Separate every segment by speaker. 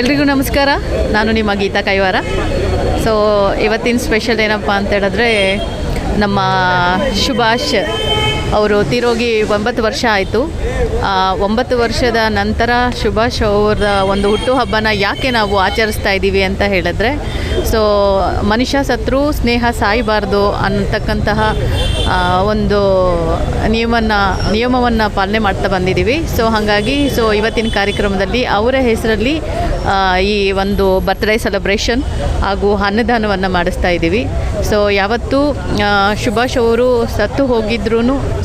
Speaker 1: ಎಲ್ರಿಗೂ ನಮಸ್ಕಾರ. ನಾನು ನಿಮ್ಮ ಗೀತಾ ಕೈವಾರ. ಸೊ ಇವತ್ತಿನ ಸ್ಪೆಷಲ್ ಏನಪ್ಪ ಅಂತ ಹೇಳಿದ್ರೆ, ನಮ್ಮ ಸುಭಾಷ್ ಅವರು ತೀರೋಗಿ ಒಂಬತ್ತು ವರ್ಷ ಆಯಿತು. ಒಂಬತ್ತು ವರ್ಷದ ನಂತರ ಸುಭಾಷ್ ಅವರ ಒಂದು ಹುಟ್ಟುಹಬ್ಬನ ಯಾಕೆ ನಾವು ಆಚರಿಸ್ತಾ ಇದ್ದೀವಿ ಅಂತ ಹೇಳಿದ್ರೆ ಸೊ ಮನುಷ್ಯ ಸತ್ರು ಸ್ನೇಹ ಸಾಯಬಾರ್ದು ಅಂತಕ್ಕಂತಹ ಒಂದು ನಿಯಮನ, ನಿಯಮವನ್ನು ಪಾಲನೆ ಮಾಡ್ತಾ ಬಂದಿದ್ದೀವಿ. ಸೊ ಹಾಗಾಗಿ ಸೊ ಇವತ್ತಿನ ಕಾರ್ಯಕ್ರಮದಲ್ಲಿ ಅವರ ಹೆಸರಲ್ಲಿ ಈ ಒಂದು ಬರ್ತ್ಡೇ ಸೆಲೆಬ್ರೇಷನ್ ಹಾಗೂ ಅನ್ನದಾನವನ್ನು ಮಾಡಿಸ್ತಾ ಇದ್ದೀವಿ. ಸೊ ಯಾವತ್ತೂ ಶುಭಾಶ್ ಅವರು ಸತ್ತು ಹೋಗಿದ್ರೂ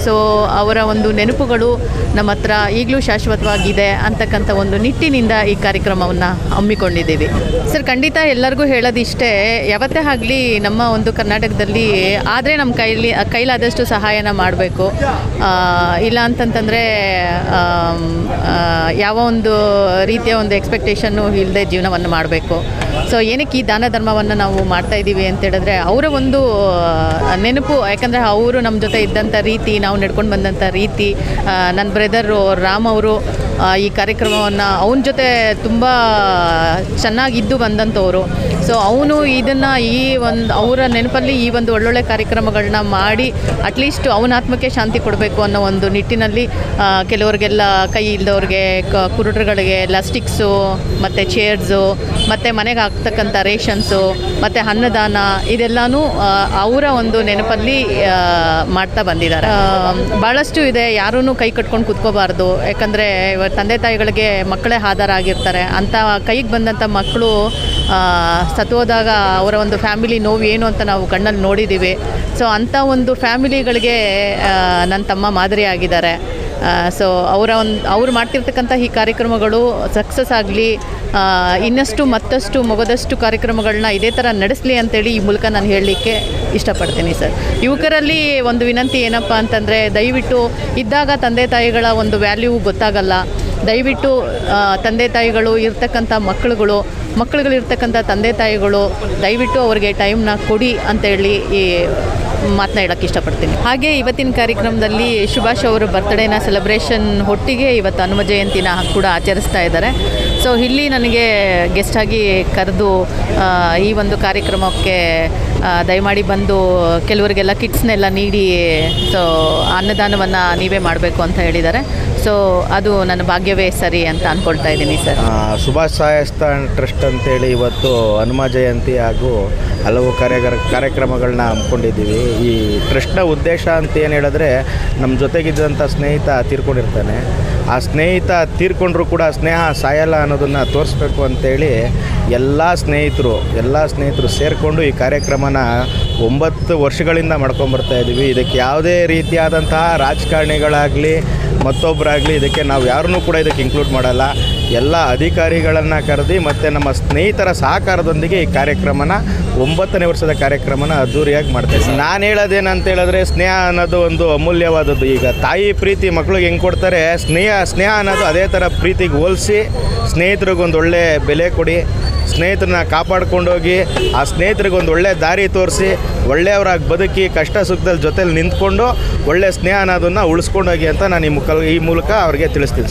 Speaker 1: ಸೊ ಅವರ ಒಂದು ನೆನಪುಗಳು ನಮ್ಮ ಹತ್ರ ಈಗಲೂ ಶಾಶ್ವತವಾಗಿದೆ ಅಂತಕ್ಕಂಥ ಒಂದು ನಿಟ್ಟಿನಿಂದ ಈ ಕಾರ್ಯಕ್ರಮವನ್ನು ಹಮ್ಮಿಕೊಂಡಿದ್ದೀವಿ. ಸರ್ ಖಂಡಿತ ಎಲ್ಲರಿಗೂ ಹೇಳೋದಿಷ್ಟೇ, ಯಾವತ್ತೇ ಆಗಲಿ ನಮ್ಮ ಒಂದು ಕರ್ನಾಟಕದಲ್ಲಿ ಆದರೆ ನಮ್ಮ ಕೈಲಿ, ಕೈಲಾದಷ್ಟು ಸಹಾಯನ ಮಾಡಬೇಕು. ಇಲ್ಲ ಅಂತಂತಂದರೆ ಯಾವ ಒಂದು ರೀತಿಯ ಒಂದು ಎಕ್ಸ್ಪೆಕ್ಟೇಷನ್ನು ಇಲ್ಲದೆ ಜೀವನವನ್ನು ಮಾಡಬೇಕು. ಸೊ ಏನಕ್ಕೆ ಈ ದಾನ ಧರ್ಮವನ್ನು ನಾವು ಮಾಡ್ತಾ ಇದ್ದೀವಿ ಅಂತ ಹೇಳಿದ್ರೆ, ಅವರ ಒಂದು ನೆನಪು, ಯಾಕಂದರೆ ಅವರು ನಮ್ಮ ಜೊತೆ ಇದ್ದಂಥ ರೀತಿ, ನಾವು ನಡ್ಕೊಂಡು ಬಂದಂಥ ರೀತಿ ನನ್ನ ಬ್ರದರು ರಾಮ್ ಅವರು ಈ ಕಾರ್ಯಕ್ರಮವನ್ನು ಅವನ ಜೊತೆ ತುಂಬ ಚೆನ್ನಾಗಿದ್ದು ಬಂದಂಥವ್ರು. ಸೊ ಅವನು ಇದನ್ನು ಈ ಒಂದು ಅವರ ನೆನಪಲ್ಲಿ ಈ ಒಂದು ಒಳ್ಳೊಳ್ಳೆ ಕಾರ್ಯಕ್ರಮಗಳನ್ನ ಮಾಡಿ ಅಟ್ಲೀಸ್ಟ್ ಅವನ ಆತ್ಮಕ್ಕೆ ಶಾಂತಿ ಕೊಡಬೇಕು ಅನ್ನೋ ಒಂದು ನಿಟ್ಟಿನಲ್ಲಿ ಕೆಲವರಿಗೆಲ್ಲ ಕೈ ಇಲ್ದವ್ರಿಗೆ ಕ ಕುರುಡ್ರುಗಳಿಗೆ ಎಲ್ಲ ಸ್ಟಿಕ್ಸು ಮತ್ತು ಚೇರ್ಸು ಮತ್ತು ಮನೆಗೆ ಹಾಕ್ತಕ್ಕಂಥ ರೇಷನ್ಸು ಮತ್ತು ಅನ್ನದಾನ ಇದೆಲ್ಲನೂ ಅವರ ಒಂದು ನೆನಪಲ್ಲಿ ಮಾಡ್ತಾ ಬಂದಿದ್ದಾರೆ. ಭಾಳಷ್ಟು ಇದೆ ಯಾರೂ ಕೈ ಕಟ್ಕೊಂಡು ಕೂತ್ಕೋಬಾರ್ದು. ಯಾಕಂದರೆ ತಂದೆ ತಾಯಿಗಳಿಗೆ ಮಕ್ಕಳೇ ಆಧಾರ ಆಗಿರ್ತಾರೆ ಅಂಥ ಕೈಗೆ ಬಂದಂಥ ಮಕ್ಕಳು ಸತ್ತು ಹೋದಾಗ ಅವರ ಒಂದು ಫ್ಯಾಮಿಲಿ ನೋವು ಏನು ಅಂತ ನಾವು ಕಣ್ಣಲ್ಲಿ ನೋಡಿದ್ದೀವಿ ಸೊ ಅಂಥ ಒಂದು ಫ್ಯಾಮಿಲಿಗಳಿಗೆ ನನ್ನ ತಮ್ಮ ಮಾದರಿ ಆಗಿದ್ದಾರೆ ಸೊ ಅವರ ಒಂದು ಅವ್ರು ಮಾಡ್ತಿರ್ತಕ್ಕಂಥ ಈ ಕಾರ್ಯಕ್ರಮಗಳು ಸಕ್ಸಸ್ ಆಗಲಿ ಇನ್ನಷ್ಟು ಮತ್ತಷ್ಟು ಮೊಗದಷ್ಟು ಕಾರ್ಯಕ್ರಮಗಳನ್ನ ಇದೇ ಥರ ನಡೆಸಲಿ ಅಂತೇಳಿ ಈ ಮೂಲಕ ನಾನು ಹೇಳಲಿಕ್ಕೆ ಇಷ್ಟಪಡ್ತೀನಿ ಸರ್. ಯುವಕರಲ್ಲಿ ಒಂದು ವಿನಂತಿ ಏನಪ್ಪ ಅಂತಂದರೆ, ದಯವಿಟ್ಟು ಇದ್ದಾಗ ತಂದೆ ತಾಯಿಗಳ ಒಂದು ವ್ಯಾಲ್ಯೂ ಗೊತ್ತಾಗಲ್ಲ. ದಯವಿಟ್ಟು ತಂದೆ ತಾಯಿಗಳು ಇರ್ತಕ್ಕಂಥ ಮಕ್ಕಳುಗಳು ಮಕ್ಕಳುಗಳಿರ್ತಕ್ಕಂಥ ತಂದೆ ತಾಯಿಗಳು ದಯವಿಟ್ಟು ಅವ್ರಿಗೆ ಟೈಮ್ನ ಕೊಡಿ ಅಂತೇಳಿ ಈ ಮಾತನ್ನ ಹೇಳಕ್ಕೆ ಇಷ್ಟಪಡ್ತೀನಿ. ಹಾಗೆ ಇವತ್ತಿನ ಕಾರ್ಯಕ್ರಮದಲ್ಲಿ ಸುಭಾಷ್ ಅವರು ಬರ್ತ್ಡೇನ ಸೆಲೆಬ್ರೇಷನ್ ಒಟ್ಟಿಗೆ ಇವತ್ತು ಹನುಮ ಜಯಂತಿನ ಕೂಡ ಆಚರಿಸ್ತಾ ಇದ್ದಾರೆ. ಸೊ ಇಲ್ಲಿ ನನಗೆ ಗೆಸ್ಟಾಗಿ ಕರೆದು ಈ ಒಂದು ಕಾರ್ಯಕ್ರಮಕ್ಕೆ ದಯಮಾಡಿ ಬಂದು ಕೆಲವರಿಗೆಲ್ಲ ಕಿಟ್ಸ್ನೆಲ್ಲ ನೀಡಿ ಸೊ ಅನ್ನದಾನವನ್ನು ನೀವೇ ಮಾಡಬೇಕು ಅಂತ ಹೇಳಿದ್ದಾರೆ. ಸೊ ಅದು ನನ್ನ ಭಾಗ್ಯವೇ ಸರಿ ಅಂತ ಅಂದ್ಕೊಳ್ತಾ ಇದ್ದೀನಿ ಸರ್
Speaker 2: ಸುಭಾಷ್ ಸಾಯಸ್ತಾನ್ ಟ್ರಸ್ಟ್ ಅಂತೇಳಿ ಇವತ್ತು ಹನುಮ ಜಯಂತಿ ಹಾಗೂ ಹಲವು ಕಾರ್ಯ ಕಾರ್ಯಕ್ರಮಗಳನ್ನ ಹಮ್ಮಿಕೊಂಡಿದ್ದೀವಿ. ಈ ಟ್ರಸ್ಟ್ನ ಉದ್ದೇಶ ಅಂತ ಏನು ಹೇಳಿದ್ರೆ ನಮ್ಮ ಜೊತೆಗಿದ್ದಂಥ ಸ್ನೇಹಿತ ತೀರ್ಕೊಂಡಿರ್ತಾನೆ. ಆ ಸ್ನೇಹಿತ ತೀರ್ಕೊಂಡ್ರೂ ಕೂಡ ಸ್ನೇಹ ಸಾಯಲ್ಲ ಅನ್ನೋದನ್ನು ತೋರಿಸ್ಬೇಕು ಅಂತೇಳಿ ಎಲ್ಲ ಸ್ನೇಹಿತರು ಎಲ್ಲ ಸ್ನೇಹಿತರು ಸೇರಿಕೊಂಡು ಈ ಕಾರ್ಯಕ್ರಮನ ಒಂಬತ್ತು ವರ್ಷಗಳಿಂದ ಮಾಡ್ಕೊಂಬರ್ತಾ ಇದ್ದೀವಿ ಇದಕ್ಕೆ ಯಾವುದೇ ರೀತಿಯಾದಂತಹ ರಾಜಕಾರಣಿಗಳಾಗಲಿ ಮತ್ತೊಬ್ಬರಾಗಲಿ ಇದಕ್ಕೆ ನಾವು ಯಾರನ್ನೂ ಕೂಡ ಇದಕ್ಕೆ ಇನ್ಕ್ಲೂಡ್ ಮಾಡಲ್ಲ. ಎಲ್ಲ ಅಧಿಕಾರಿಗಳನ್ನು ಕರೆದು ಮತ್ತು ನಮ್ಮ ಸ್ನೇಹಿತರ ಸಹಕಾರದೊಂದಿಗೆ ಈ ಕಾರ್ಯಕ್ರಮನ ಒಂಬತ್ತನೇ ವರ್ಷದ ಕಾರ್ಯಕ್ರಮನ ಅದ್ದೂರಿಯಾಗಿ ಮಾಡ್ತಾ ಇದ್ದೀವಿ ನಾನು ಹೇಳೋದೇನಂತ ಹೇಳಿದ್ರೆ ಸ್ನೇಹ ಅನ್ನೋದು ಒಂದು ಅಮೂಲ್ಯವಾದದ್ದು. ಈಗ ತಾಯಿ ಪ್ರೀತಿ ಮಕ್ಳಿಗೆ ಹೆಂಗೆ ಕೊಡ್ತಾರೆ? ಸ್ನೇಹ ಸ್ನೇಹ ಅನ್ನೋದು ಅದೇ ಥರ ಪ್ರೀತಿಗೆ ಹೋಲಿಸಿ ಸ್ನೇಹಿತರಿಗೊಂದು ಒಳ್ಳೆ ಬೆಲೆ ಕೊಡಿ, ಸ್ನೇಹಿತರನ್ನ ಕಾಪಾಡ್ಕೊಂಡೋಗಿ, ಆ ಸ್ನೇಹಿತರಿಗೆ ಒಂದು ಒಳ್ಳೆ ದಾರಿ ತೋರಿಸಿ, ಒಳ್ಳೆಯವರಾಗಿ ಬದುಕಿ, ಕಷ್ಟ ಸುಖದಲ್ಲಿ ಜೊತೆಲಿ ನಿಂತ್ಕೊಂಡು ಒಳ್ಳೆ ಸ್ನೇಹ ಅನ್ನೋದನ್ನು ಉಳಿಸ್ಕೊಂಡೋಗಿ ಅಂತ ನಾನು ಈ ಮುಖ, ಈ ಮೂಲಕ ಅವ್ರಿಗೆ ತಿಳಿಸ್ತೀನಿ.